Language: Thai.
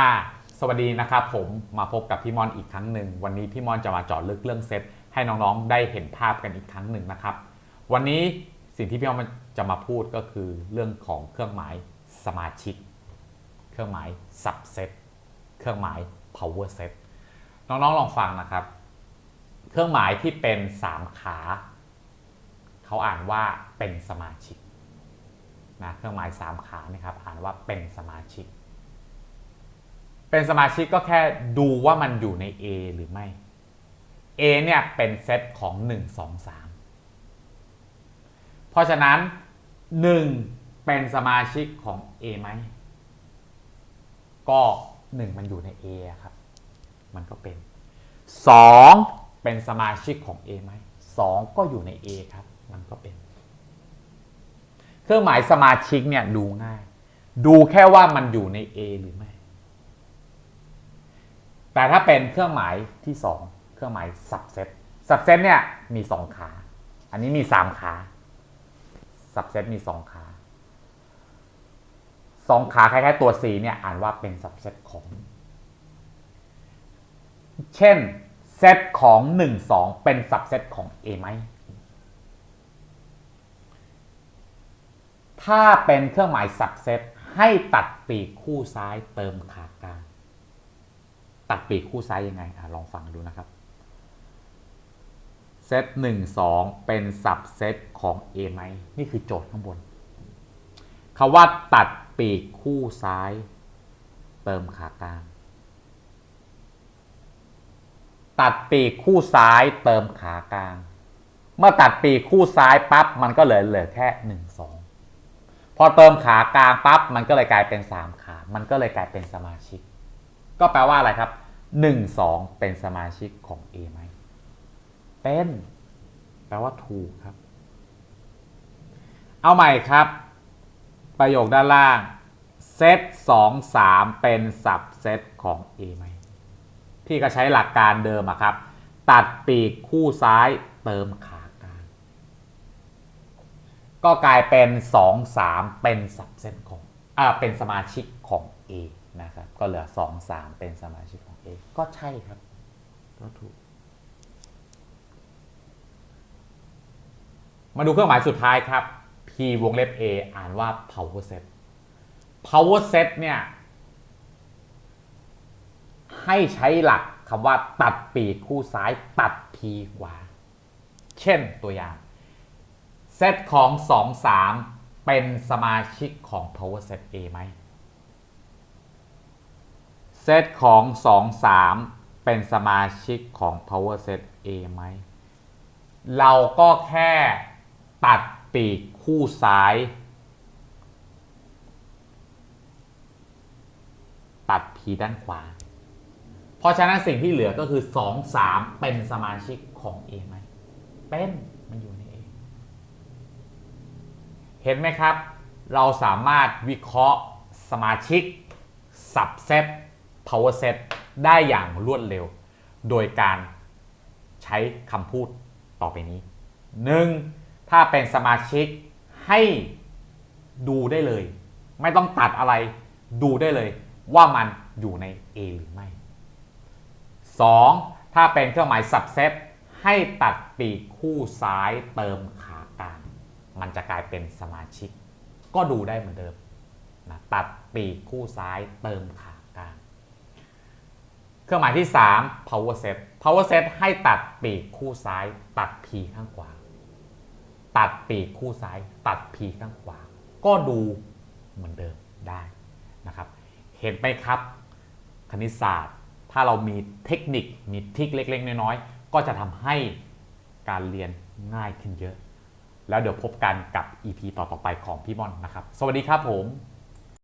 อ่าสวัสดีนะครับผมมาพบกับพี่มอนอีกครั้งหนึ่ง วันนี้พี่มอนจะมาเจาะลึกเรื่องเซตให้น้องๆ ได้เห็นภาพกันอีกครั้งหนึ่งนะครับ วันนี้สิ่งที่พี่มอนจะมาพูดก็คือเรื่องของเครื่องหมายสมาชิก เครื่องหมาย subset เครื่องหมาย power set น้องๆลองฟังนะครับ เครื่องหมายที่เป็น3ขาเขาอ่านว่าเป็นสมาชิกนะเครื่องหมาย3ขานี่ครับอ่านว่าเป็นสมาชิก เป็นสมาชิกก็แค่ดูว่ามันอยู่ใน A หรือไม่ A เนี่ยเป็นเซตของ 1 2 3 เพราะฉะนั้น 1 เป็นสมาชิกของ A ไหม ก็ 1 มันอยู่ใน A อครับ มันก็เป็น 2 เป็นสมาชิกของ A ไหม 2 ก็อยู่ใน A ครับ มันก็เป็น เครื่องหมายสมาชิกเนี่ยดูง่าย ดูแค่ว่ามันอยู่ใน A หรือไม่ แต่ถ้าเป็นเครื่องหมายที่ 2 เครื่องหมาย subset subset เนี่ยมี 2 ขา อันนี้มี 3 ขา subset มี 2 ขา2ขาคล้ายๆตัว C เนี่ยอ่านว่าเป็น subset ของ เช่นเซตของ 1 2 เป็น subset ของ A ไหม ถ้าเป็นเครื่องหมาย subset ให้ตัดปีกคู่ซ้ายเติมขากลาง ตัดปีกคู่ซ้ายยังไงอลองฟังดูนะครับเซต1 2เป็น subset ของ A ไหมนี่คือโจทย์ข้างบนคาว่าตัดปีกคู่ซ้าย เติมขากลาง ตัดปีกคู่ซ้ายเติมขากลาง เมื่อตัดปีกคู่ซ้ายปั๊บมันก็เหลือเหลือแค่1 2พอเติมขากลางปั๊บมันก็เลยกลายเป็น3ขา มันก็เลยกลายเป็นสมาชิก ก็แปลว่าอะไรครับ 1 2 เป็นสมาชิกของ A ไหม เป็น แปลว่าถูกครับ เอาใหม่ครับ ประโยคด้านล่างเซต2 3 เป็นสับเซตของ A ไหม พี่ก็ใช้หลักการเดิมอะครับ ตัดปีกคู่ซ้ายเติมขากลาง ก็กลายเป็น 2 3 เป็นสับเซตของอ่าเป็นสมาชิกของ A นะครับก็เหลือ 2 3 เป็นสมาชิกของ A ก็ใช่ครับ ก็ถูก มาดูเครื่องหมายสุดท้ายครับ P วงเล็บ A อ่านว่า power set power set เนี่ยให้ใช้หลักคำว่าตัดปีกคู่ซ้ายตัด P ขวา เช่นตัวอย่าง เซตของ 2 3 เป็นสมาชิกของ power set A ไหม เซตของ 2 3 เป็นสมาชิกของ power set A ไหม เราก็แค่ตัดปีกคู่ซ้าย ตัด P ด้านขวา เพราะฉะนั้นสิ่งที่เหลือก็คือ 2 3 เป็นสมาชิกของ A ไหม เป็นมันอยู่ใน A เห็นไหมครับ เราสามารถวิเคราะห์สมาชิก subset power set ได้อย่างรวดเร็ว โดยการใช้คำพูดต่อไปนี้ 1. ถ้าเป็นสมาชิกให้ดูได้เลย ไม่ต้องตัดอะไรดูได้เลยว่ามันอยู่ใน A หรือไม่ 2. ถ้าเป็นเครื่องหมาย subset ให้ตัดปีกคู่ซ้ายเติมขากลางมันจะกลายเป็นสมาชิก ก็ดูได้เหมือนเดิมนะตัดปีกคู่ซ้ายเติมขา เครื่องหมายที่ 3 power set power set ให้ตัดปีกคู่ซ้าย ตัด p ข้างขวา ตัดปีกคู่ซ้าย ตัด p ข้างขวา ก็ดูเหมือนเดิมได้นะครับ เห็นไหมครับ คณิตศาสตร์ ถ้าเรามีเทคนิค มีทริคเล็ก ๆ น้อยๆ ก็จะทำให้การเรียนง่ายขึ้นเยอะ แล้วเดี๋ยวพบกันกับ EP ต่อๆไปของพี่บอลนะครับ สวัสดีครับผม